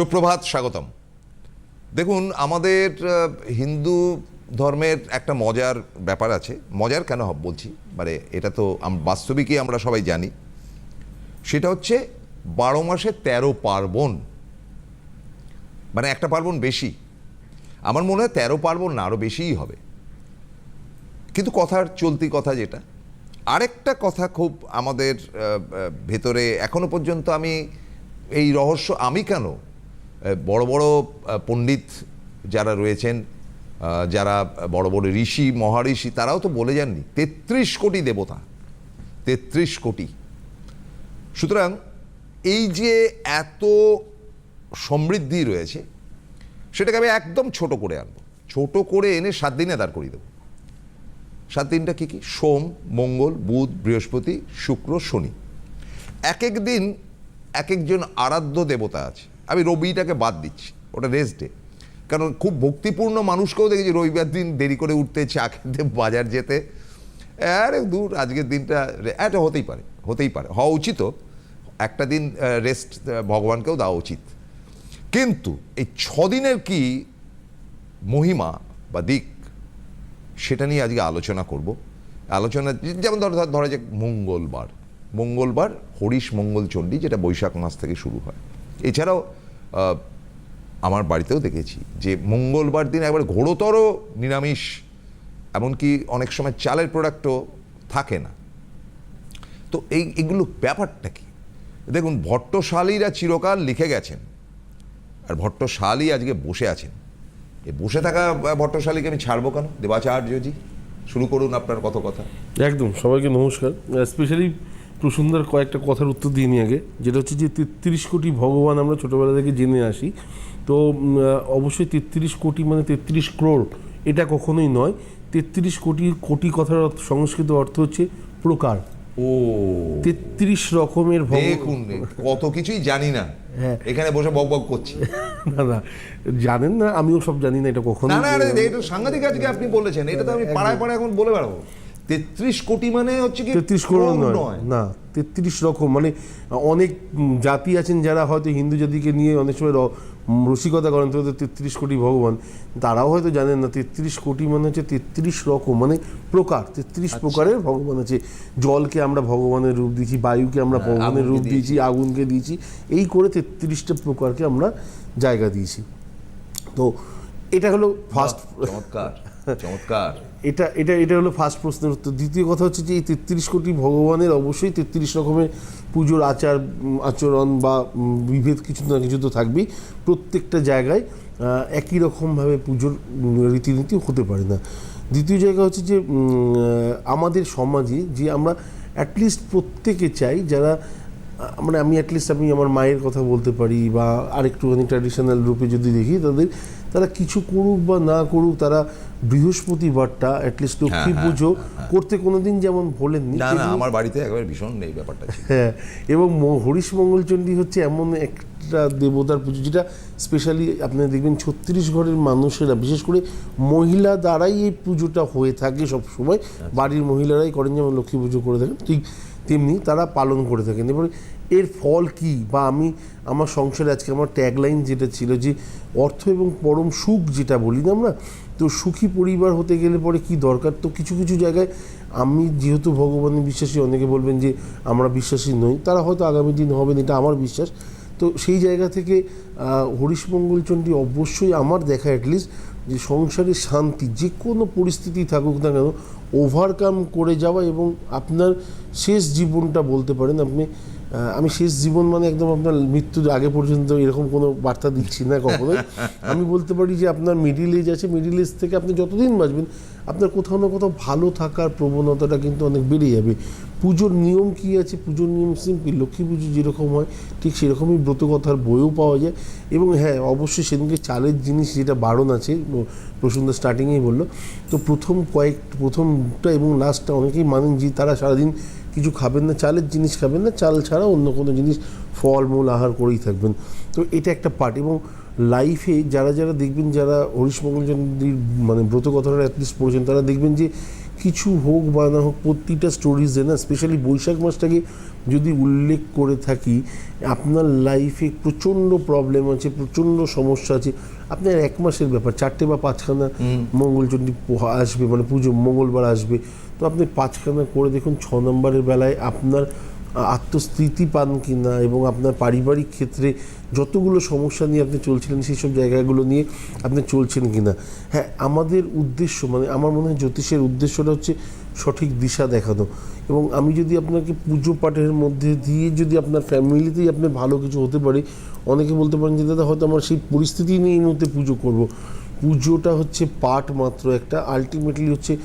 সুপ্রভাত, স্বাগতম। দেখুন, আমাদের হিন্দু ধর্মের একটা মজার ব্যাপার আছে। মজার কেন বলছি? মানে এটা তো বাস্তবিকই আমরা সবাই জানি। সেটা হচ্ছে, বারো মাসে তেরো পার্বণ। মানে একটা পার্বণ বেশি। আমার মনে হয় তেরো পার্বণ না আরও বেশিই হবে। কিন্তু কথার চলতি কথা যেটা। আরেকটা কথা খুব আমাদের ভেতরে এখনও পর্যন্ত আমি, এই রহস্য আমি কেন বড় বড় পণ্ডিত যারা রয়েছেন যারা বড় বড় ঋষি মহারিষি তারাও তো বলে যাননি, তেত্রিশ কোটি দেবতা, তেত্রিশ কোটি। সুতরাং এই যে এত সমৃদ্ধি রয়েছে, সেটাকে আমি একদম ছোট করে আনব। ছোট করে এনে সাত দিনে দাঁড় করিয়ে দেবো। সাত দিনটা কী কী? সোম, মঙ্গল, বুধ, বৃহস্পতি, শুক্র, শনি। এক এক দিন এক একজন আরাধ্য দেবতা আছে। আমি রবিটাকে বাদ দিচ্ছি, ওটা রেস্ট ডে কারণ খুব ভক্তিপূর্ণ মানুষকেও দেখেছি, রবিবার দিন দেরি করে উঠতে, চা খেতে, বাজার যেতে। আরে দূর, আজকের দিনটা এটা হতেই পারে হতেই পারে। হওয়া উচিতও একটা দিন রেস্ট ভগবানকেও দেওয়া উচিত। কিন্তু এই ছদিনের কি মহিমা বা দিক, সেটা নিয়ে আজকে আলোচনা করব। আলোচনা, যেমন ধর, ধর- যাক মঙ্গলবার। মঙ্গলবার হরিশ মঙ্গল চণ্ডী যেটা বৈশাখ মাস থেকে শুরু হয়। এছাড়াও আমার বাড়িতেও দেখেছি যে মঙ্গলবার দিন একবার ঘোরতর নিরামিষ, এমনকি অনেক সময় চালের প্রোডাক্টও থাকে না। তো এই, এগুলো ব্যাপারটা কি? দেখুন, ভট্টশালীরা চিরকাল লিখে গেছেন, আর ভট্টশালী আজকে বসে আছেন। এ বসে থাকা ভট্টশালীকে আমি ছাড়বো কেন? দেবাচার্যজি, শুরু করুন আপনার কত কথা। একদম, সবাইকে নমস্কার। স্পেশালি প্রসন্দার কয়েকটা কথার উত্তর দিয়ে নিয়ে আগে যেটা হচ্ছে যে তেত্রিশ কোটি ভগবান আমরা ছোটোবেলা থেকে জেনে আসি। তো অবশ্যই তেত্রিশ কোটি মানে তেত্রিশ ক্রোড় এটা কখনোই নয়। তেত্রিশ কোটি কোটি কথার সংস্কৃত অর্থ হচ্ছে প্রকার। ও। তেত্রিশ রকমের দেখুন কত কিছুই জানি না। হ্যাঁ। এখানে বসে বক বক করছি। না না জানেন না আমিও সব জানি না এটা কখনো না না এটা সাংঘাতিক আজকে আপনি বলেছেন এটা তো আমি পাড়ায় পাড়ায় এখন বলে বেড়াবো। তেত্রিশ কোটি মানে হচ্ছে কি তেত্রিশ করোড় ক্রোড় নয়। না তেত্রিশ রকম। মানে অনেক জাতি আছেন যারা হয়তো হিন্দু জাতিকে নিয়ে অনেক সময় রসিকতা করেন তো তেত্রিশ কোটি ভগবান। তারাও হয়তো জানেন না তেত্রিশ কোটি মানে হচ্ছে তেত্রিশ রকম মানে প্রকার। তেত্রিশ প্রকারের ভগবান আছে। জলকে আমরা ভগবানের রূপ দিয়েছি বায়ুকে আমরা ভগবানের রূপ দিয়েছি আগুনকে দিয়েছি। এই করে তেত্রিশটা প্রকারকে আমরা জায়গা দিয়েছি। তো এটা হলো ফার্স্ট চমৎকার চমৎকার। এটা এটা এটা হলো ফার্স্ট প্রশ্নের উত্তর। দ্বিতীয় কথা হচ্ছে যে এই তেত্রিশ কোটি ভগবানের অবশ্যই তেত্রিশ রকমের পুজোর আচার আচরণ বা বিভেদ কিছু না কিছু তো থাকবেই। প্রত্যেকটা জায়গায় একই রকমভাবে পুজোর রীতিনীতি হতে পারে না। দ্বিতীয় জায়গা হচ্ছে যে আমাদের সমাজে যে আমরা অ্যাটলিস্ট প্রত্যেকে চাই যারা মানে আমি অ্যাটলিস্ট আমি আমার মায়ের কথা বলতে পারি বা আরেকটুখানি ট্র্যাডিশনাল রূপে যদি দেখি তাদের তারা কিছু করুক বা না করুক তারা বৃহস্পতিবারটা অ্যাটলিস্ট লক্ষ্মী হ্যাঁ, পুজো করতে কোনোদিন যেমন ভোলেননি না না আমার বাড়িতে একবার ভীষণ এই ব্যাপারটা হ্যাঁ এবং হরিশ মঙ্গলচণ্ডী হচ্ছে এমন একটা দেবতার পুজো যেটা স্পেশালি আপনি দেখবেন ছত্রিশ ঘরের মানুষেরা বিশেষ করে মহিলা দ্বারাই এই পুজোটা হয়ে থাকে সব সময়। বাড়ির মহিলারাই করেন যেমন লক্ষ্মী পুজো করে থাকেন ঠিক তেমনি তারা পালন করে থাকেন। এবারে এর ফল কি? বা আমি আমার সংসারে আজকে আমার ট্যাগলাইন যেটা ছিল যে অর্থ এবং পরম সুখ যেটা বলি না আমরা তো সুখী পরিবার হতে গেলে পরে কি দরকার? তো কিছু কিছু জায়গায় আমি যেহেতু ভগবানের বিশ্বাসী অনেকে বলবেন যে আমরা বিশ্বাসী নই তারা হয়তো আগামী দিন হবেন এটা আমার বিশ্বাস। তো সেই জায়গা থেকে আহ, হরিশ মঙ্গলচণ্ডী অবশ্যই আমার দেখা অ্যাটলিস্ট যে সংসারে শান্তি যে কোনো পরিস্থিতি থাকুক না কেন ওভারকাম করে যাওয়া এবং আপনার শেষ জীবনটা বলতে পারেন আপনি আমি শেষ জীবন মানে একদম আপনার মৃত্যুর আগে পর্যন্ত এরকম কোনো বার্তা দিচ্ছি না কখনোই। আমি বলতে পারি যে আপনার মিডিল এজ আছে মিডিল এজ থেকে আপনি যতদিন বাঁচবেন, আপনার কোথাও না কোথাও ভালো থাকার প্রবণতাটা কিন্তু অনেক বেড়ে যাবে। পুজোর নিয়ম কি আছে? পুজোর নিয়ম সিম্পল লক্ষ্মী পুজো যেরকম হয়, ঠিক সেরকমই ব্রতকথার বইও পাওয়া যায়। এবং হ্যাঁ অবশ্যই সেদিনকে চালের জিনিস যেটা বারণ আছে প্রসন্দা স্টার্টিংয়েই বলল, তো প্রথম কয়েক, প্রথমটা এবং লাস্টটা অনেকেই মানেন যে তারা সারাদিন কিছু খাবেন না চালের জিনিস খাবেন না চাল ছাড়া অন্য কোনো জিনিস ফল মূল আহার করেই থাকবেন। তো এটা একটা পার্ট এবং লাইফে যারা যারা দেখবেন যারা হরিশ মঙ্গলচন্দ্রীর মানে ব্রত কথাটা অ্যাটলিস্ট পড়েছেন তারা দেখবেন যে কিছু হোক বা না হোক প্রতিটা স্টোরিজে না স্পেশালি বৈশাখ মাসটাকে যদি উল্লেখ করে থাকি আপনার লাইফে প্রচণ্ড প্রবলেম আছে প্রচণ্ড সমস্যা আছে। আপনার এক মাসের ব্যাপার চারটে বা পাঁচখানা মঙ্গলচণ্ডী পোহা আসবে মানে পুজো মঙ্গলবার আসবে। তো আপনি পাঁচখানা করে দেখুন, ছ নম্বরের বেলায় আপনার আত্মস্থিতি পান কিনা এবং আপনার পারিবারিক ক্ষেত্রে যতগুলো সমস্যা নিয়ে আপনি চলছিলেন, সেই সব জায়গাগুলো নিয়ে আপনি চলছেন কিনা? হ্যাঁ আমাদের উদ্দেশ্য মানে আমার মনে হয় জ্যোতিষের উদ্দেশ্যটা হচ্ছে সঠিক দিশা দেখানো। এবং আমি যদি আপনাকে পুজো পাঠের মধ্যে দিয়ে যদি আপনার ফ্যামিলিতেই আপনার ভালো কিছু হতে পারে, অনেকে বলতে পারেন যে, দাদা, হয়তো আমার সেই পরিস্থিতি নিয়ে এই মুহূর্তে পুজো করব। পুজোটা হচ্ছে পাঠ মাত্র একটা। আলটিমেটলি হচ্ছে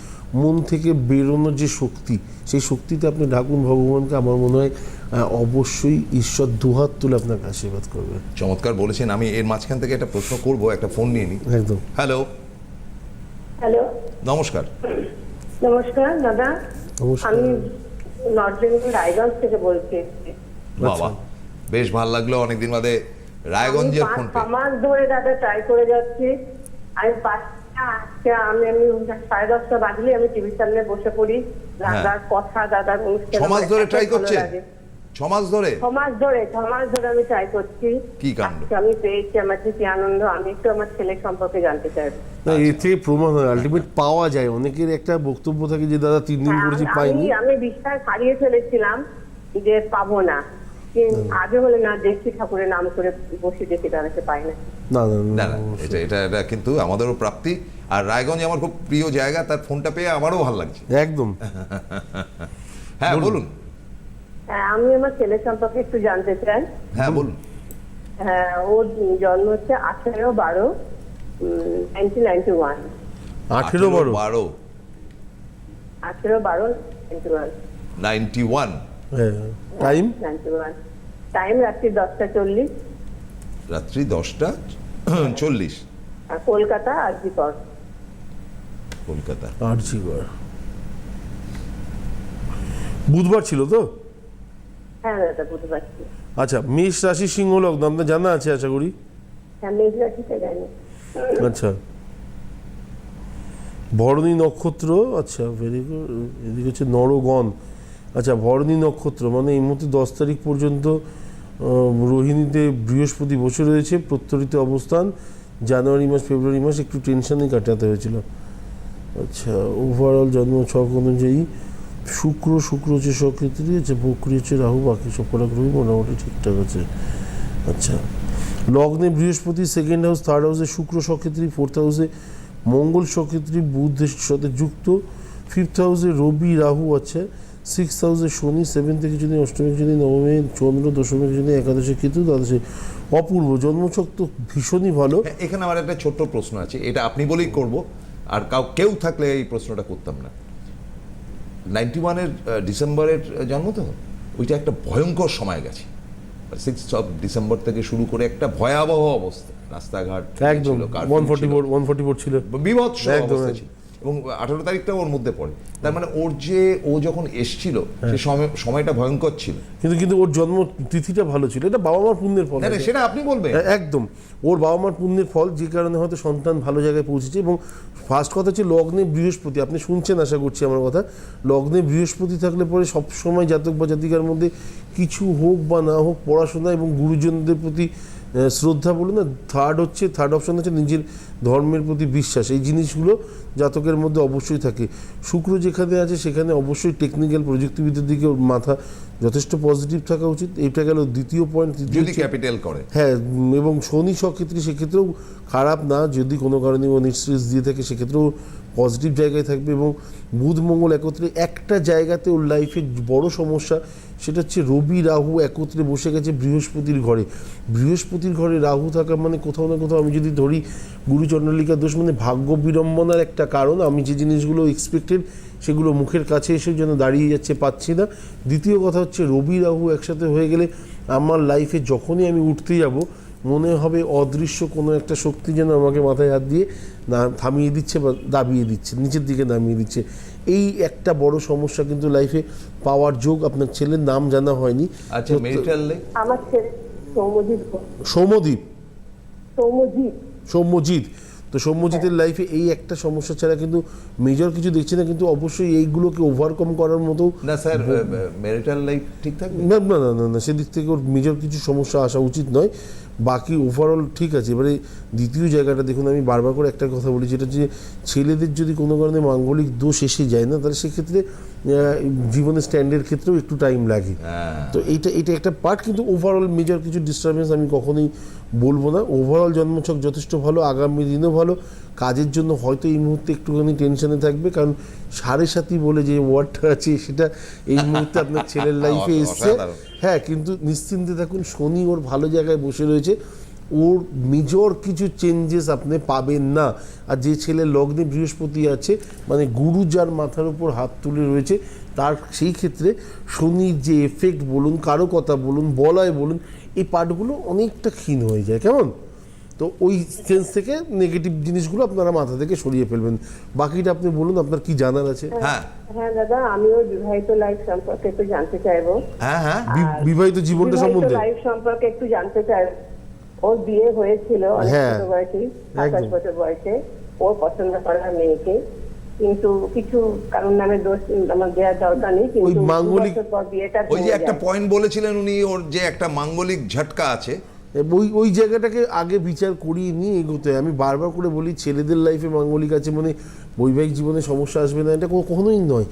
মন থেকে বেরোনোর যে শক্তি সেই শক্তিতে আপনি ডাকুন ভগবানকে আমার মনে হয় অবশ্যই ঈশ্বর দুহাত তুলে আপনাকে আশীর্বাদ করবে। চমৎকার বলেছেন। আমি এর মাঝখান থেকে একটা প্রশ্ন করব একটা ফোন নিয়ে নিই একদম। হ্যালো। হ্যালো। নমস্কার। নমস্কার দাদা। আমি নর্থ বেঙ্গল রায়গঞ্জ থেকে বলছি। বাবা বেশ ভালো লাগল। অনেকদিন বাদে রায়গঞ্জের ফোন পাঁচ মাস ধরে দাদা ট্রাই করে যাচ্ছি। আমি আজকে আমি আমি সাড়ে দশটা বাজলে আমি টিভির সামনে বসে পড়ি। দাদার কথা দাদার অনুষ্ঠান ছমাস ধরে ট্রাই ভালো ছমাস ধরে? ছ ধরে ছ ধরে আমি ট্রাই করছি। কি কাণ্ড? আমি পেয়েছি আমার কি আনন্দ? আমি একটু আমার ছেলে সম্পর্কে জানতে চাই। না এর প্রমাণ হয় আলটিমেট পাওয়া যায়। অনেকের একটা বক্তব্য থাকে যে দাদা তিন দিন করেছি হ্যাঁ, পাইনি। আমি বিশ্বাস হারিয়ে ফেলেছিলাম যে পাবো না। কিন্তু আজও হলে না দেখছি ঠাকুরের নাম করে বসে দেখি তাদেরকে পাই না। না না না এটা এটা এটা কিন্তু আমাদেরও প্রাপ্তি। আর রায়গঞ্জ আমার খুব প্রিয় জায়গা তার ফোনটা পেয়ে আমারও ভালো লাগছে। একদম। হ্যাঁ বলুন। হ্যাঁ, আমি আমার ছেলে সম্পর্কে একটু জানতে চাই। হ্যাঁ বলুন। হ্যাঁ ওর জন্ম হচ্ছে আঠেরো বারো নাইনটিন নাইনটি ওয়ান আঠেরো বারো। বারো। আঠেরো বারো নাইনটি ওয়ান নাইনটি ওয়ান হ্যাঁ টাইম নাইনটি ওয়ান টাইম রাত্রি দশটা চল্লিশ। রাত্রি দশটা চল্লিশ। আর কলকাতা আরজিকর কলকাতা। বুধবার ছিল তো? হ্যাঁ দাদা আচ্ছা মেষ রাশি সিংহ লগ্ন আপনার জানা আছে আশা করি? হ্যাঁ আচ্ছা। ভরণী নক্ষত্র আচ্ছা ভেরি গুড এদিকে হচ্ছে নরগণ। আচ্ছা ভরণী নক্ষত্র মানে এই মুহূর্তে দশ তারিখ পর্যন্ত রোহিণীতে বৃহস্পতি বসে রয়েছে, প্রত্যরিত অবস্থান জানুয়ারি মাস, ফেব্রুয়ারি মাস একটু টেনশনে কাটাতে হয়েছিল। আচ্ছা ওভারঅল জন্ম ছক অনুযায়ী শুক্র শুক্র হচ্ছে সক্ষেত্রী আছে বকরি হচ্ছে রাহু, বাকি সব কটা গ্রহই মোটামুটি ঠিকঠাক আছে। আচ্ছা লগ্নে বৃহস্পতি সেকেন্ড হাউস থার্ড হাউসে শুক্র সক্ষেত্রী ফোর্থ হাউসে মঙ্গল সক্ষেত্রী বুধের সাথে যুক্ত ফিফথ হাউসে রবি, রাহু আছে সিক্স হাউসে শনি সেভেন থেকে যদি অষ্টমী যদি নবমী চন্দ্র দশমী যদি একাদশে কেতু দ্বাদশে। অপূর্ব জন্মছক তো ভীষণই ভালো। হ্যাঁ, এখানে আমার একটা ছোট্ট প্রশ্ন আছে এটা আপনি বলেই করব আর কাউ কেউ থাকলে এই প্রশ্নটা করতাম না। নাইনটি ওয়ানের ডিসেম্বরের জন্ম তো? ওইটা একটা ভয়ঙ্কর সময় গেছে। সিক্স অফ ডিসেম্বর থেকে শুরু করে একটা ভয়াবহ অবস্থা। রাস্তাঘাট একদম one forty four one forty four ছিল। বিভৎস অবস্থা ছিল। এবং আঠারো তারিখটা ওর মধ্যে পড়ে। তার মানে ওর যে ও যখন এসছিল হ্যাঁ। সে সময় সময়টা ভয়ঙ্কর ছিল। কিন্তু কিন্তু ওর জন্ম তিথিটা ভালো ছিল। এটা বাবা মার পুণ্যের ফল। সেটা আপনি বলবেন। একদম। ওর বাবা মার পুণ্যের ফল যে কারণে হয়তো সন্তান ভালো জায়গায় পৌঁছেছে এবং ফার্স্ট কথা হচ্ছে লগ্নে বৃহস্পতি। আপনি শুনছেন আশা করছি আমার কথা। লগ্নে বৃহস্পতি থাকলে পরে সবসময় জাতক বা জাতিকার মধ্যে কিছু হোক বা না হোক পড়াশোনা এবং গুরুজনদের প্রতি শ্রদ্ধা বলুন না থার্ড হচ্ছে থার্ড অপশন হচ্ছে নিজের ধর্মের প্রতি বিশ্বাস। এই জিনিসগুলো জাতকের মধ্যে অবশ্যই থাকে। শুক্র যেখানে আছে সেখানে অবশ্যই টেকনিক্যাল প্রযুক্তিবিদ্যার দিকে ওর মাথা যথেষ্ট পজিটিভ থাকা উচিত। এটা গেল দ্বিতীয় পয়েন্ট যদি ক্যাপিটাল করে। হ্যাঁ এবং শনি সক্ষেত্রে সেক্ষেত্রেও খারাপ না যদি কোনো কারণে ও নিঃশ্রেষ দিয়ে থাকে সেক্ষেত্রেও পজিটিভ জায়গায় থাকবে এবং বুধ মঙ্গল একত্রে একটা জায়গাতে ওর লাইফে বড় সমস্যা সেটা হচ্ছে রবি, রাহু একত্রে বসে গেছে বৃহস্পতির ঘরে। বৃহস্পতির ঘরে রাহু থাকা মানে কোথাও না কোথাও আমি যদি ধরি গুরুচণ্ডলিকা দোষ মানে ভাগ্য বিড়ম্বনার একটা কারণ, আমি যে জিনিসগুলো এক্সপেক্টেড সেগুলো মুখের কাছে এসে যেন দাঁড়িয়ে যাচ্ছে পাচ্ছি না। দ্বিতীয় কথা হচ্ছে রবি, রাহু একসাথে হয়ে গেলে আমার লাইফে যখনই আমি উঠতে যাব, মনে হবে অদৃশ্য কোনো একটা শক্তি যেন আমাকে মাথায় হাত দিয়ে না থামিয়ে দিচ্ছে বা দাবিয়ে দিচ্ছে, নিচের দিকে নামিয়ে দিচ্ছে। এই একটা বড় সমস্যা কিন্তু লাইফে পাওয়ার যোগ আপনার ছেলের নাম জানা হয়নি। আচ্ছা তো- মেরিটাল আমার ছেলে সৌমজিৎ ঘোষ। সৌমদ্বীপ সৌমজিৎ সৌম্যজিৎ। তো সৌম্যজিতের লাইফে এই একটা সমস্যা ছাড়া কিন্তু মেজর কিছু দেখছি না কিন্তু অবশ্যই এইগুলোকে ওভারকাম করার মতো না স্যার ম্যারিটাল লাইফ ঠিক থাকবে? না না না না না সেদিক থেকে ওর মেজর কিছু সমস্যা আসা উচিত নয়। বাকি ওভারঅল ঠিক আছে। এবারে দ্বিতীয় জায়গাটা দেখুন আমি বারবার করে একটা কথা বলি যেটা যে ছেলেদের যদি কোনো কারণে মাঙ্গলিক দোষ এসে যায় না তাহলে সেক্ষেত্রে জীবনের স্ট্যান্ডের ক্ষেত্রেও একটু টাইম লাগে। হ্যাঁ। তো এইটা এটা একটা পার্ট কিন্তু ওভারঅল মেজর কিছু ডিস্টারবেন্স আমি কখনোই বলব না ওভারঅল জন্মছক যথেষ্ট ভালো আগামী দিনও ভালো। কাজের জন্য হয়তো এই মুহূর্তে একটুখানি টেনশনে থাকবে কারণ সাড়ে সাথী বলে যে ওয়ার্ডটা আছে সেটা এই মুহূর্তে আপনার ছেলের লাইফে এসছে। হ্যাঁ কিন্তু নিশ্চিন্তে থাকুন শনি ওর ভালো জায়গায় বসে রয়েছে। ওর মেজর কিছু চেঞ্জেস আপনি পাবেন না। আর যে ছেলে লগ্নে বৃহস্পতি আছে মানে গুরু যার মাথার উপর হাত তুলে রয়েছে তার সেই ক্ষেত্রে শনির যে এফেক্ট বলুন কারও কথা বলুন বলয় বলুন এই পার্টগুলো অনেকটা ক্ষীণ হয়ে যায় কেমন? তো ওই সেন্স থেকে নেগেটিভ জিনিসগুলো আপনারা মাথা থেকে সরিয়ে ফেলবেন। বাকিটা আপনি বলুন আপনার কি জানার আছে? হ্যাঁ। হ্যাঁ দাদা আমিও বিবাহিত লাইফ সম্পর্কে একটু জানতে চাইব। হ্যাঁ হ্যাঁ। বিবাহিত জীবনটা সম্বন্ধে। লাইফ সম্পর্কে একটু জানতে চাই। ওর বিয়ে হয়েছিল অনেক হ্যাঁ, ছোট বয়সে সাতাশ। বছর বয়সে। ওর পছন্দ করা মেয়েকে। কিন্তু কিছু কারণ নামে দোষ আমার দেওয়ার দরকার নেই কিন্তু মাঙ্গলিক- বছর পর বিয়েটা ওই যে একটা পয়েন্ট বলেছিলেন উনি ওর যে একটা মাঙ্গলিক ঝটকা আছে। ওই ওই জায়গাটাকে আগে বিচার করিয়ে নিয়ে এগোতে হয়। আমি বারবার করে বলি ছেলেদের লাইফে মাঙ্গলিক আছে মানে বৈবাহিক জীবনে সমস্যা আসবে না এটা কখনোই নয়।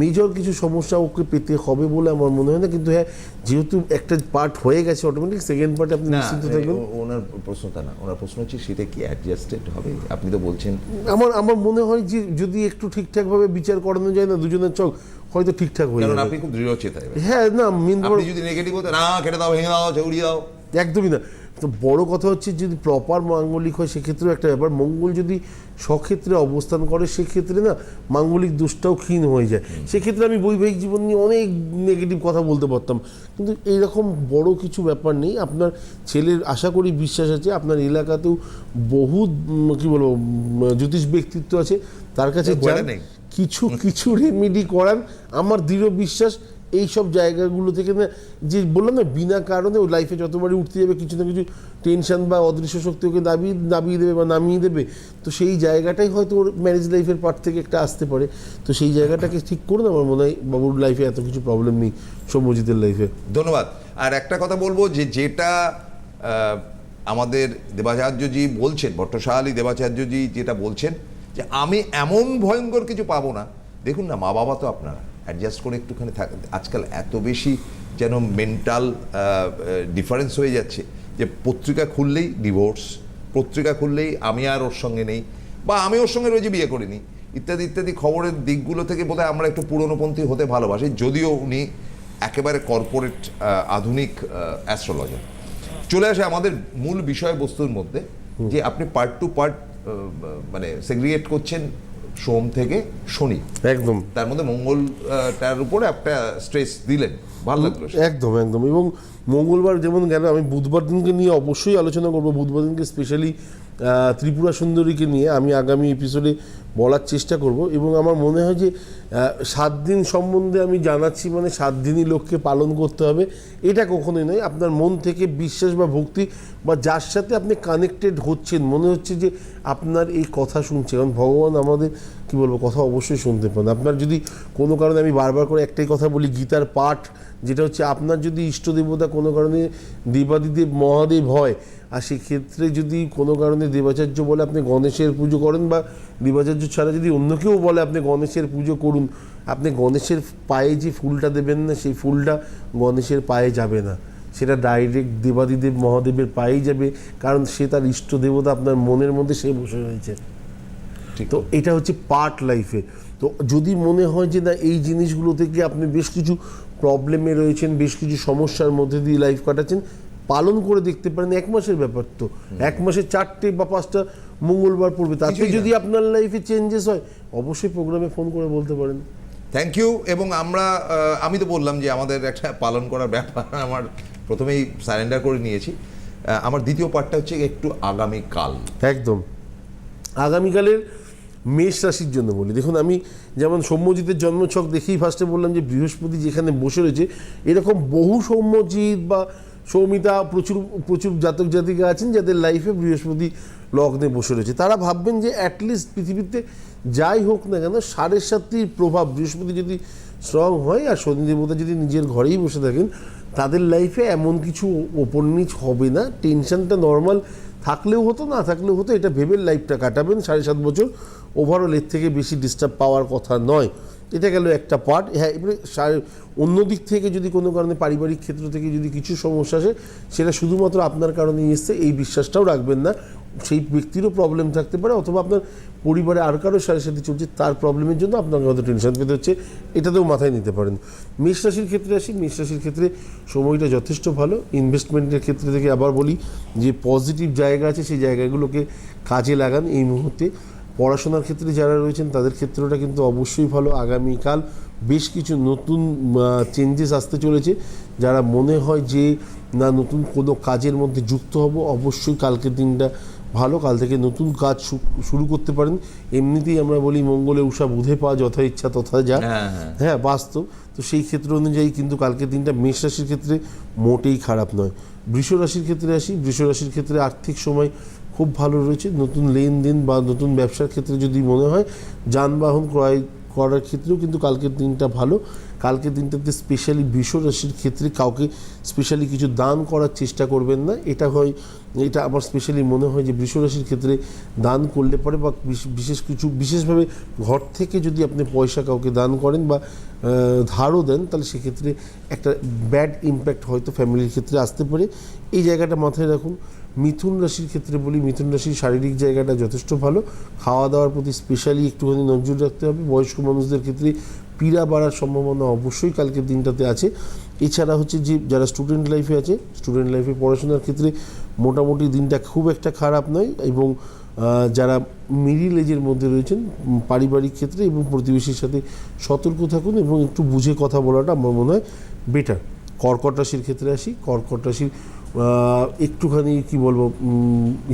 মেজর কিছু সমস্যা ওকে পেতে হবে বলে আমার মনে হয় না কিন্তু হ্যাঁ যেহেতু একটা পার্ট হয়ে গেছে অটোমেটিক সেকেন্ড পার্টে আপনি না নিশ্চিন্ত থাকবেন। ওনার প্রশ্নটা না ওনার প্রশ্ন হচ্ছে সেটা কি অ্যাডজাস্টেড হবে? আপনি তো বলছেন। আমার আমার মনে হয় যে যদি একটু ঠিকঠাকভাবে বিচার করানো যায় না দুজনের চোখ হয়তো ঠিকঠাক হয়ে কারণ যাবে। আপনি খুব দৃঢ় চেতা হ্যাঁ না মেন আপনি যদি নেগেটিভ হতে না কেটে দাও ভেঙে দাও চৌড়ি দাও। একদমই না। তো বড় কথা হচ্ছে যদি প্রপার মাঙ্গলিক হয় সেক্ষেত্রেও একটা ব্যাপার। মঙ্গল যদি সক্ষেত্রে অবস্থান করে সেক্ষেত্রে না মাঙ্গলিক দোষটাও ক্ষীণ হয়ে যায়। সেক্ষেত্রে আমি বৈবাহিক জীবন নিয়ে অনেক নেগেটিভ কথা বলতে পারতাম। কিন্তু এইরকম বড় কিছু ব্যাপার নেই। আপনার ছেলের আশা করি বিশ্বাস আছে আপনার এলাকাতেও বহু কি বলব জ্যোতিষ ব্যক্তিত্ব আছে। তার কাছে। কিছু কিছু রেমেডি করান। আমার দৃঢ় বিশ্বাস এই সব জায়গাগুলো থেকে না, যে বললাম না, বিনা কারণে ওই লাইফে যতবারই উঠতে যাবে, কিছু না কিছু টেনশন বা অদৃশ্য শক্তি ওকে দাবিয়ে দাবিয়ে দেবে বা নামিয়ে দেবে, তো সেই জায়গাটাই হয়তো ওর ম্যারেজ লাইফের পার্ট থেকে একটা আসতে পারে। তো সেই জায়গাটাকে ঠিক করুন, আমার মনে হয় বাবুর লাইফে এত কিছু প্রবলেম নেই সৌম্যজিতের লাইফে ধন্যবাদ। আর একটা কথা বলব যে যেটা আমাদের দেবাচার্যজি বলছেন, ভট্টশালী দেবাচার্যজি যেটা বলছেন, যে আমি এমন ভয়ঙ্কর কিছু পাবো না। দেখুন না মা বাবা তো আপনারা। অ্যাডজাস্ট করে একটুখানি থাক, আজকাল এত বেশি যেন মেন্টাল ডিফারেন্স হয়ে যাচ্ছে যে পত্রিকা খুললেই ডিভোর্স পত্রিকা খুললেই আমি আর ওর সঙ্গে নেই বা আমি ওর সঙ্গে রয়েছে বিয়ে করিনি, ইত্যাদি ইত্যাদি খবরের দিকগুলো থেকে বোধহয় আমরা একটু পুরনোপন্থী হতে ভালোবাসি, যদিও উনি একেবারে কর্পোরেট আধুনিক অ্যাস্ট্রোলজার চলে আসে আমাদের মূল বিষয়বস্তুর মধ্যে যে আপনি পার্ট টু পার্ট মানে সেগ্রিগেট করছেন সোম থেকে শনি। একদম। তার মধ্যে মঙ্গলটার উপরে একটা স্ট্রেস দিলেন। ভালো লাগল। একদম একদম। এবং মঙ্গলবার যেমন গেল আমি বুধবার দিনকে নিয়ে অবশ্যই আলোচনা করব। বুধবার দিনকে স্পেশালি ত্রিপুরা সুন্দরীকে নিয়ে আমি আগামী এপিসোডে বলার চেষ্টা করব এবং আমার মনে হয় যে সাত দিন সম্বন্ধে আমি জানাচ্ছি মানে সাত দিনই লোককে পালন করতে হবে। এটা কখনোই নয়। আপনার মন থেকে বিশ্বাস বা ভক্তি বা যার সাথে আপনি কানেক্টেড হচ্ছেন, মনে হচ্ছে যে আপনার এই কথা শুনছে। কারণ ভগবান আমাদের, কি বলব, কথা অবশ্যই শুনতে পান। আপনার যদি কোনো কারণে আমি বারবার করে একটাই কথা বলি, গীতার পাঠ, যেটা হচ্ছে আপনার যদি ইষ্ট দেবতা কোনো কারণে দেবাদিদেব মহাদেব হয় আর সেক্ষেত্রে যদি কোনো কারণে দেবাচার্য বলে আপনি গণেশের পুজো করেন বা দেবাচার্য ছাড়া যদি অন্য কেউ বলে আপনি গণেশের পুজো করুন আপনি গণেশের পায়ে যে ফুলটা দেবেন না সেই ফুলটা গণেশের পায়ে যাবে না। সেটা ডাইরেক্ট দেবাদিদেব মহাদেবের পায়েই যাবে কারণ সে তার ইষ্ট দেবতা আপনার মনের মধ্যে সে বসে রয়েছে। ঠিক। তো এটা হচ্ছে পার্ট লাইফে তো যদি মনে হয় যে না এই জিনিসগুলো থেকে আপনি বেশ কিছু প্রবলেমে রয়েছেন বেশ কিছু সমস্যার মধ্যে দিয়ে লাইফ কাটাচ্ছেন পালন করে দেখতে পারেন এক মাসের ব্যাপার তো। এক মাসে চারটে বা পাঁচটা মঙ্গলবার পড়বে তাতে যদি আপনার লাইফে চেঞ্জেস হয় অবশ্যই প্রোগ্রামে ফোন করে বলতে পারেন। থ্যাংক ইউ এবং আমরা আমি তো বললাম যে আমাদের একটা পালন করার ব্যাপার আমার প্রথমেই সারেন্ডার করে নিয়েছি। আমার দ্বিতীয় পার্টটা হচ্ছে একটু আগামী কাল একদম। আগামীকালের মেষ রাশির জন্য বলি। দেখুন আমি যেমন সৌম্যজিতের জন্মছক দেখেই ফার্স্টে বললাম যে বৃহস্পতি যেখানে বসে রয়েছে এরকম বহু সৌম্যজিৎ বা সৌমিতা প্রচুর প্রচুর জাতক জাতিকা আছেন যাদের লাইফে বৃহস্পতি লগ্নে বসে রয়েছে। তারা ভাববেন যে অ্যাটলিস্ট পৃথিবীতে যাই হোক না কেন সাড়ে সাতটির প্রভাব বৃহস্পতি যদি স্ট্রং হয় আর শনি দেবতা যদি নিজের ঘরেই বসে থাকেন, তাদের লাইফে এমন কিছু ওপর নিচ হবে না। টেনশনটা নর্মাল থাকলেও হতো, না থাকলেও হতো, এটা ভেবে লাইফটা কাটাবেন। সাড়ে সাত বছর ওভারঅল এর থেকে বেশি ডিস্টার্ব পাওয়ার কথা নয়। এটা গেল একটা পার্ট হ্যাঁ অন্য দিক থেকে যদি কোনো কারণে পারিবারিক ক্ষেত্র থেকে যদি কিছু সমস্যা আসে, সেটা শুধুমাত্র আপনার কারণে এসছে, এই বিশ্বাসটাও রাখবেন না। সেই ব্যক্তিরও প্রবলেম থাকতে পারে অথবা আপনার পরিবারে আর কারোর সাথে সাথে চলছে, তার প্রবলেমের জন্য আপনাকে হয়তো টেনশন পেতে হচ্ছে, এটাতেও মাথায় নিতে পারেন। মেষ রাশির ক্ষেত্রে আসি, মেষ রাশির ক্ষেত্রে সময়টা যথেষ্ট ভালো। ইনভেস্টমেন্টের ক্ষেত্রে থেকে আবার বলি যে পজিটিভ জায়গা আছে, সেই জায়গাগুলোকে কাজে লাগান এই মুহূর্তে। পড়াশোনার ক্ষেত্রে যারা রয়েছেন তাদের ক্ষেত্রটা কিন্তু অবশ্যই ভালো। আগামীকাল বেশ কিছু নতুন চেঞ্জেস আসতে চলেছে। যারা মনে হয় যে না নতুন কোনো কাজের মধ্যে যুক্ত হব অবশ্যই কালকের দিনটা ভালো। কাল থেকে নতুন কাজ শুরু করতে পারেন। এমনিতেই আমরা বলি মঙ্গলে উষা বুধে পাওয়া যথা ইচ্ছা তথা যা। হ্যাঁ, হ্যাঁ। হ্যাঁ বাস্তব। তো সেই ক্ষেত্র অনুযায়ী কিন্তু কালকের দিনটা মেষ রাশির ক্ষেত্রে মোটেই খারাপ নয়। বৃষ রাশির ক্ষেত্রে আসি। বৃষ রাশির ক্ষেত্রে আর্থিক সময় খুব ভালো রয়েছে। নতুন লেনদেন বা নতুন ব্যবসার ক্ষেত্রে যদি মনে হয়, যানবাহন ক্রয় করার ক্ষেত্রেও কিন্তু কালকের দিনটা ভালো। কালকের দিনটাতে স্পেশালি রাশির ক্ষেত্রে কাউকে স্পেশালি কিছু দান করার চেষ্টা করবেন না। এটা হয়, এটা আমার স্পেশালি মনে হয় যে রাশির ক্ষেত্রে দান করলে পরে বা বিশেষ কিছু, বিশেষভাবে ঘর থেকে যদি আপনি পয়সা কাউকে দান করেন বা ধারও দেন, তাহলে সেক্ষেত্রে একটা ব্যাড ইম্প্যাক্ট হয়তো ফ্যামিলির ক্ষেত্রে আসতে পারে। এই জায়গাটা মাথায় রাখুন। মিথুন রাশির ক্ষেত্রে বলি, মিথুন রাশির শারীরিক জায়গাটা যথেষ্ট ভালো। খাওয়া দাওয়ার প্রতি স্পেশালি একটুখানি নজর রাখতে হবে। বয়স্ক মানুষদের ক্ষেত্রে পীড়া বাড়ার সম্ভাবনা অবশ্যই কালকের দিনটাতে আছে। এছাড়া হচ্ছে যে, যারা স্টুডেন্ট লাইফে আছে স্টুডেন্ট লাইফে পড়াশোনার ক্ষেত্রে মোটামুটি দিনটা খুব একটা খারাপ নয় এবং যারা মিডিল এজের মধ্যে রয়েছেন পারিবারিক ক্ষেত্রে এবং প্রতিবেশীর সাথে সতর্ক থাকুন এবং একটু বুঝে কথা বলাটা আমার মনে হয় বেটার কর্কট রাশির ক্ষেত্রে আসি, কর্কট রাশির একটুখানি কি বলব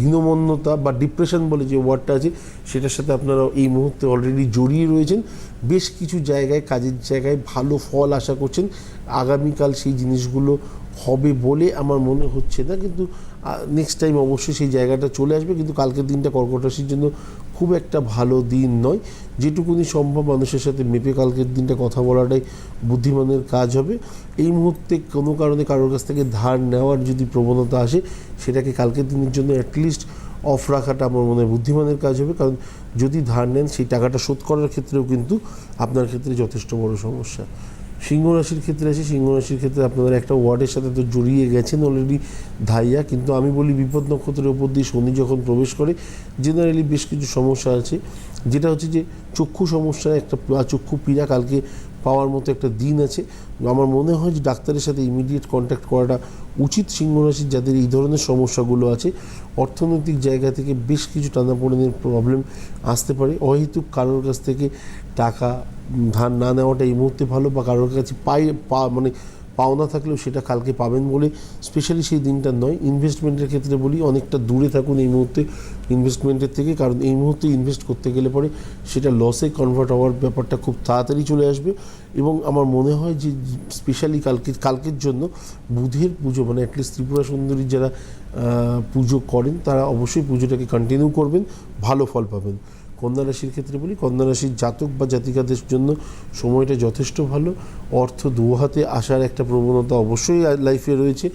হীনমন্যতা বা ডিপ্রেশন বলে যে ওয়ার্ডটা আছে, সেটার সাথে আপনারা এই মুহূর্তে অলরেডি জড়িয়ে রয়েছেন। বেশ কিছু জায়গায়, কাজের জায়গায় ভালো ফল আশা করছেন। আগামীকাল সেই জিনিসগুলো হবে বলে আমার মনে হচ্ছে না, কিন্তু নেক্সট টাইম অবশ্যই সেই জায়গাটা চলে আসবে। কিন্তু কালকের দিনটা কর্কট রাশির জন্য খুব একটা ভালো দিন নয়। যেটুকুনি সম্ভব মানুষের সাথে মেপে কালকের দিনটা কথা বলাটাই বুদ্ধিমানের কাজ হবে। এই মুহূর্তে কোনো কারণে কারোর কাছ থেকে ধার নেওয়ার যদি প্রবণতা আসে, সেটাকে কালকের দিনের জন্য অ্যাটলিস্ট অফ রাখাটা আমার মনে হয় বুদ্ধিমানের কাজ হবে। কারণ যদি ধার নেন, সেই টাকাটা শোধ করার ক্ষেত্রেও কিন্তু আপনার ক্ষেত্রে যথেষ্ট বড় সমস্যা। সিংহ রাশির ক্ষেত্রে আছে, সিংহ রাশির ক্ষেত্রে আপনারা একটা ওয়ার্ডের সাথে তো জড়িয়ে গেছেন অলরেডি ধাইয়া, কিন্তু আমি বলি বিপদ নক্ষত্রের ওপর দিয়ে শনি যখন প্রবেশ করে জেনারেলি বেশ কিছু সমস্যা আছে। যেটা হচ্ছে যে চক্ষু সমস্যা একটা চক্ষু পীড়া কালকে পাওয়ার মতো একটা দিন আছে। আমার মনে হয় যে ডাক্তারের সাথে ইমিডিয়েট কন্ট্যাক্ট করাটা উচিত সিংহ রাশির যাদের এই ধরনের সমস্যাগুলো আছে। অর্থনৈতিক জায়গা থেকে বেশ কিছু টানাপোড়েনের প্রবলেম আসতে পারে। অহেতুক কারোর কাছ থেকে টাকা ধার না নেওয়াটা এই মুহূর্তে ভালো বা কারোর কাছে পাই, পা মানে পাওনা থাকলেও সেটা কালকে পাবেন বলে স্পেশালি সেই দিনটা নয়। ইনভেস্টমেন্টের ক্ষেত্রে বলি, অনেকটা দূরে থাকুন এই মুহূর্তে ইনভেস্টমেন্টের থেকে, কারণ এই মুহূর্তে ইনভেস্ট করতে গেলে পরে সেটা লসে কনভার্ট হওয়ার ব্যাপারটা খুব তাড়াতাড়ি চলে আসবে। এবং আমার মনে হয় যে স্পেশালি কালকে, কালকের জন্য বুধের পুজো মানে অ্যাটলিস্ট ত্রিপুরা সুন্দরীর যারা পুজো করেন, তারা অবশ্যই পুজোটাকে কন্টিনিউ করবেন, ভালো ফল পাবেন। কন্যা রাশির ক্ষেত্রে বলি কন্যা রাশির জাতক বা জাতিকাদের জন্য সময়টা যথেষ্ট ভালো। অর্থ দু হাতে আসার একটা প্রবণতা অবশ্যই লাইফে রয়েছে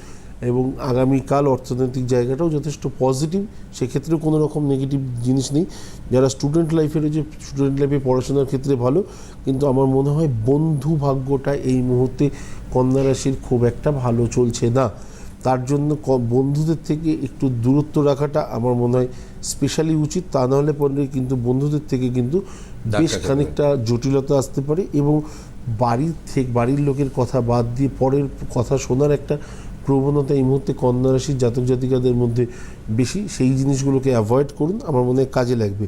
এবং আগামীকাল অর্থনৈতিক জায়গাটাও যথেষ্ট পজিটিভ সেক্ষেত্রেও কোনো রকম নেগেটিভ জিনিস নেই। যারা স্টুডেন্ট লাইফে রয়েছে স্টুডেন্ট লাইফে পড়াশোনার ক্ষেত্রে ভালো, কিন্তু আমার মনে হয় বন্ধু ভাগ্যটা এই মুহূর্তে কন্যা রাশির খুব একটা ভালো চলছে না। তার জন্য বন্ধুদের থেকে একটু দূরত্ব রাখাটা আমার মনে হয় স্পেশালি উচিত। তা নাহলে পরে কিন্তু বন্ধুদের থেকে কিন্তু বেশ খানিকটা জটিলতা আসতে পারে এবং বাড়ির থেকে বাড়ির লোকের কথা বাদ দিয়ে পরের কথা শোনার একটা প্রবণতা এই মুহূর্তে কন্যা রাশির জাতক জাতিকাদের মধ্যে বেশি। সেই জিনিসগুলোকে অ্যাভয়েড করুন আমার মনে হয় কাজে লাগবে।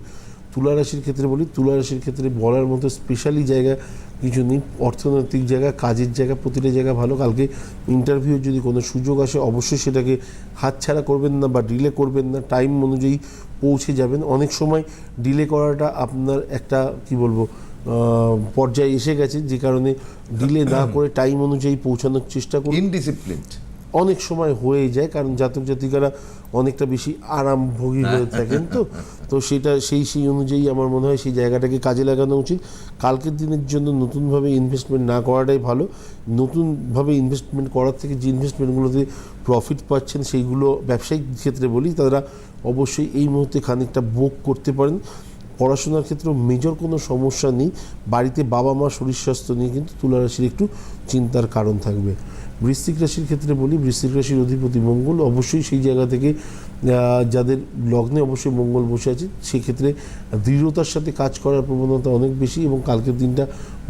তুলা রাশির ক্ষেত্রে বলি তুলা রাশির ক্ষেত্রে বলার মতো স্পেশালি জায়গা কিছু নেই, অর্থনৈতিক জায়গা, কাজের জায়গা, প্রতিটা জায়গা ভালো। কালকে ইন্টারভিউ যদি কোনো সুযোগ আসে, অবশ্যই সেটাকে হাতছাড়া করবেন না বা ডিলে করবেন না। টাইম অনুযায়ী পৌঁছে যাবেন। অনেক সময় ডিলে করাটা আপনার একটা, কি বলব পর্যায়ে এসে গেছে। যে কারণে ডিলে না করে টাইম অনুযায়ী পৌঁছানোর চেষ্টা করুন। ইনডিসিপ্লিনড অনেক সময় হয়ে যায় কারণ জাতক জাতিকারা অনেকটা বেশি আরামভোগী হয়ে থাকেন তো। তো সেটা সেই সেই অনুযায়ী আমার মনে হয় সেই জায়গাটাকে কাজে লাগানো উচিত। কালকের দিনের জন্য নতুনভাবে ইনভেস্টমেন্ট না করাটাই ভালো। নতুনভাবে ইনভেস্টমেন্ট করার থেকে যে ইনভেস্টমেন্টগুলোতে প্রফিট পাচ্ছেন সেইগুলো ব্যবসায়িক ক্ষেত্রে বলি তারা অবশ্যই এই মুহূর্তে খানিকটা বুক করতে পারেন। পড়াশোনার ক্ষেত্রেও মেজর কোনো সমস্যা নেই। বাড়িতে বাবা মা শরীর স্বাস্থ্য নিয়ে কিন্তু তুলা রাশির একটু চিন্তার কারণ থাকবে। বৃশ্চিক রাশির ক্ষেত্রে বলি, বৃশ্চিক রাশির অধিপতি মঙ্গল অবশ্যই সেই জায়গা থেকে যাদের লগ্নে অবশ্যই মঙ্গল বসে আছে, সেক্ষেত্রে দৃঢ়তার সাথে কাজ করার প্রবণতা অনেক বেশি এবং কালকের দিনটা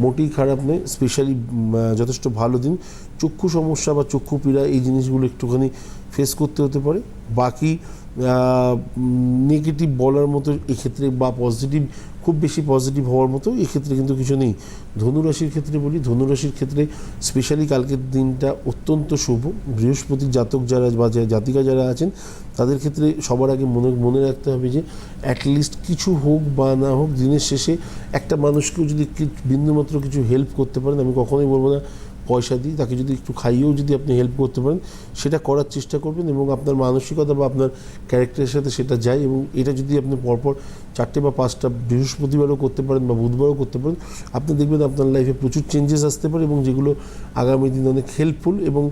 মোটেই খারাপ নয় স্পেশালি যথেষ্ট ভালো দিন। চক্ষু সমস্যা বা চক্ষু পীড়া এই জিনিসগুলো একটুখানি ফেস করতে হতে পারে। বাকি নেগেটিভ বলার মতো এক্ষেত্রে বা পজিটিভ খুব বেশি পজিটিভ হওয়ার মতো এক্ষেত্রে কিন্তু কিছু নেই। ধনুরাশির ক্ষেত্রে বলি ধনুরাশির ক্ষেত্রে স্পেশালি কালকের দিনটা অত্যন্ত শুভ। বৃহস্পতি জাতক যারা বা জাতিকা যারা আছেন, তাদের ক্ষেত্রে সবার আগে মনে মনে রাখতে হবে যে অ্যাটলিস্ট কিছু হোক বা না হোক, দিনের শেষে একটা মানুষকেও যদি বিন্দুমাত্র কিছু হেল্প করতে পারেন, আমি কখনোই বলব না পয়সা দিই তাকে যদি একটু খাইয়েও যদি আপনি হেল্প করতে পারেন সেটা করার চেষ্টা করবেন এবং আপনার মানসিকতা বা আপনার ক্যারেক্টারের সাথে সেটা যায় এবং এটা যদি আপনি পরপর চারটে বা পাঁচটা বৃহস্পতিবারও করতে পারেন বা বুধবারও করতে পারেন আপনি দেখবেন আপনার লাইফে প্রচুর চেঞ্জেস আসতে পারে এবং যেগুলো আগামী দিনে অনেক হেল্পফুল এবং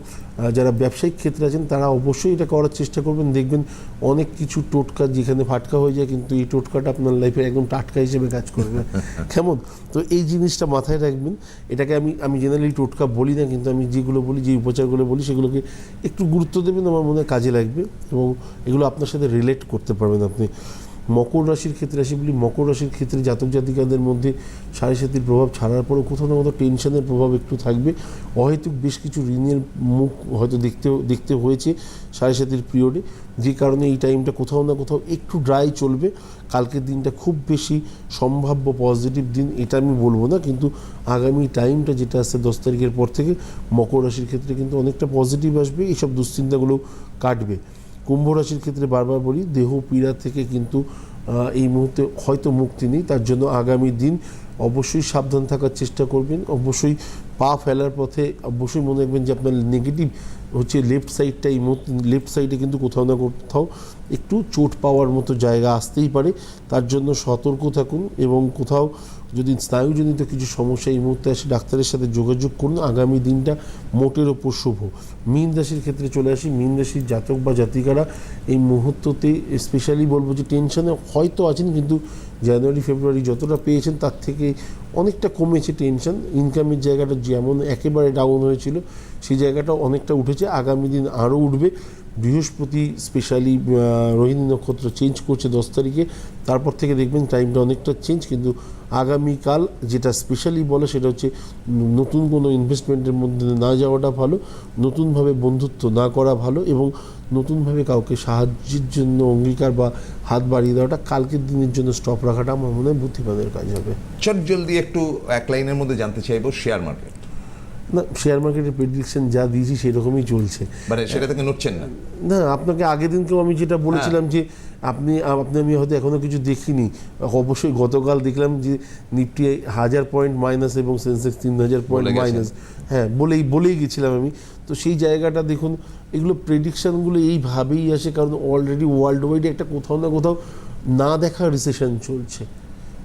যারা ব্যবসায়িক ক্ষেত্রে আছেন তারা অবশ্যই এটা করার চেষ্টা করবেন। দেখবেন অনেক কিছু টোটকা যেখানে ফাটকা হয়ে যায় কিন্তু এই টোটকাটা আপনার লাইফে একদম টাটকা হিসেবে কাজ করবে। কেমন? তো এই জিনিসটা মাথায় রাখবেন। এটাকে আমি আমি জেনারেলি টোটকা বলি না, কিন্তু আমি যেগুলো বলি, যে উপচারগুলো বলি, সেগুলোকে একটু গুরুত্ব দেবেন, আমার মনে কাজে লাগবে এবং এগুলো আপনার সাথে রিলেট করতে পারবেন আপনি। মকর রাশির ক্ষেত্রে আসি বলি মকর রাশির ক্ষেত্রে জাতক জাতিকাদের মধ্যে সাড়ে সাতির প্রভাব ছাড়ার পরেও কোথাও না কোথাও টেনশনের প্রভাব একটু থাকবে। অহেতুক বেশ কিছু ঋণের মুখ হয়তো দেখতে দেখতে হয়েছে সাড়ে সাতির পিরিয়ডে যে কারণে এই টাইমটা কোথাও না কোথাও একটু ড্রাই চলবে। কালকের দিনটা খুব বেশি সম্ভাব্য পজিটিভ দিন এটা আমি বলব না, কিন্তু আগামী টাইমটা যেটা আসছে দশ তারিখের পর থেকে মকর রাশির ক্ষেত্রে কিন্তু অনেকটা পজিটিভ আসবে, এইসব দুশ্চিন্তাগুলো কাটবে। কুম্ভ রাশির ক্ষেত্রে বারবার বলি, দেহ পীড়া থেকে কিন্তু এই মুহূর্তে হয়তো মুক্তি নেই, তার জন্য আগামী দিন অবশ্যই সাবধান থাকার চেষ্টা করবেন। অবশ্যই পা ফেলার পথে অবশ্যই মনে রাখবেন যে আপনার নেগেটিভ হচ্ছে লেফট সাইডটা এই লেফট সাইডে কিন্তু কোথাও না কোথাও একটু চোট পাওয়ার মতো জায়গা আসতেই পারে। তার জন্য সতর্ক থাকুন এবং কোথাও যদি স্নায়ুজনিত কিছু সমস্যা এই মুহূর্তে আসে, ডাক্তারের সাথে যোগাযোগ করুন। আগামী দিনটা মোটের ওপর শুভ। মীন রাশির ক্ষেত্রে চলে আসি। মীন রাশির জাতক বা জাতিকারা এই মুহূর্ততে স্পেশালি বলব যে টেনশনে হয়তো আছেন, কিন্তু জানুয়ারি ফেব্রুয়ারি যতটা পেয়েছেন, তার থেকে অনেকটা কমেছে টেনশন ইনকামের জায়গাটা যেমন একেবারে ডাউন হয়েছিল সেই জায়গাটা অনেকটা উঠেছে। আগামী দিন আরও উঠবে। বৃহস্পতি স্পেশালি রোহিণী নক্ষত্র চেঞ্জ করছে দশ তারিখে। তারপর থেকে দেখবেন টাইমটা অনেকটা চেঞ্জ কিন্তু আগামীকাল যেটা স্পেশালি বলে সেটা হচ্ছে নতুন কোনো ইনভেস্টমেন্টের মধ্যে না যাওয়াটা ভালো, নতুনভাবে বন্ধুত্ব না করা ভালো এবং নতুনভাবে কাউকে সাহায্যের জন্য অঙ্গীকার বা হাত বাড়িয়ে দেওয়াটা কালকের দিনের জন্য স্টপ রাখাটা আমার মনে হয় বুদ্ধিমানের কাজ হবে। চট জলদি একটু এক লাইনের মধ্যে জানতে চাইব শেয়ার মার্কেট না শেয়ার মার্কেটের প্রেডিকশন যা দিয়েছি সেরকমই চলছে। মানে সেটা থেকে নড়ছেন না? না আপনাকে আগের দিনকেও আমি যেটা বলেছিলাম যে আপনি আপনি আমি হয়তো এখনও কিছু দেখিনি। অবশ্যই গতকাল দেখলাম যে নিফটি হাজার পয়েন্ট মাইনাস এবং সেন্সেক্স তিন হাজার পয়েন্ট মাইনাস হ্যাঁ বলেই বলেই গেছিলাম আমি। তো সেই জায়গাটা দেখুন এগুলো প্রেডিকশানগুলো এইভাবেই আসে কারণ অলরেডি ওয়ার্ল্ড ওয়াইডে একটা কোথাও না কোথাও না দেখা রিসেশন চলছে।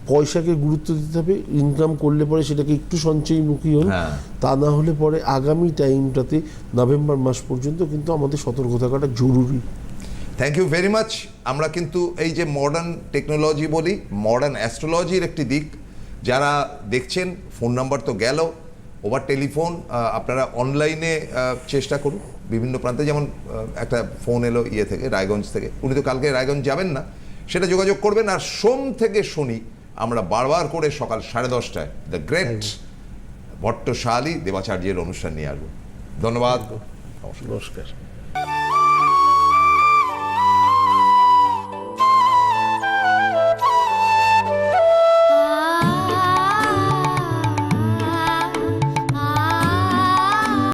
পয়সাকে গুরুত্ব দিতে হবে ইনকাম করলে পরে সেটাকে একটু সঞ্চয়মুখী হন হ্যাঁ। তা না হলে পরে আগামী টাইমটাতে নভেম্বর মাস পর্যন্ত কিন্তু আমাদের সতর্ক থাকাটা জরুরি। থ্যাংক ইউ ভেরি মাচ আমরা কিন্তু এই যে মডার্ন টেকনোলজি বলি মডার্ন অ্যাস্ট্রোলজির একটি দিক। যারা দেখছেন ফোন নাম্বার তো গেল ওভার টেলিফোন আপনারা অনলাইনে চেষ্টা করুন। বিভিন্ন প্রান্তে যেমন একটা ফোন এলো ইয়ে থেকে রায়গঞ্জ থেকে। উনি তো কালকে রায়গঞ্জ যাবেন না। সেটা যোগাযোগ করবেন আর সোম থেকে শনি আমরা বারবার করে সকাল সাড়ে দশটায় দ্য গ্রেট ভট্টশালী দেবাচার্যের অনুষ্ঠান নিয়ে আসব। ধন্যবাদ। নমস্কার।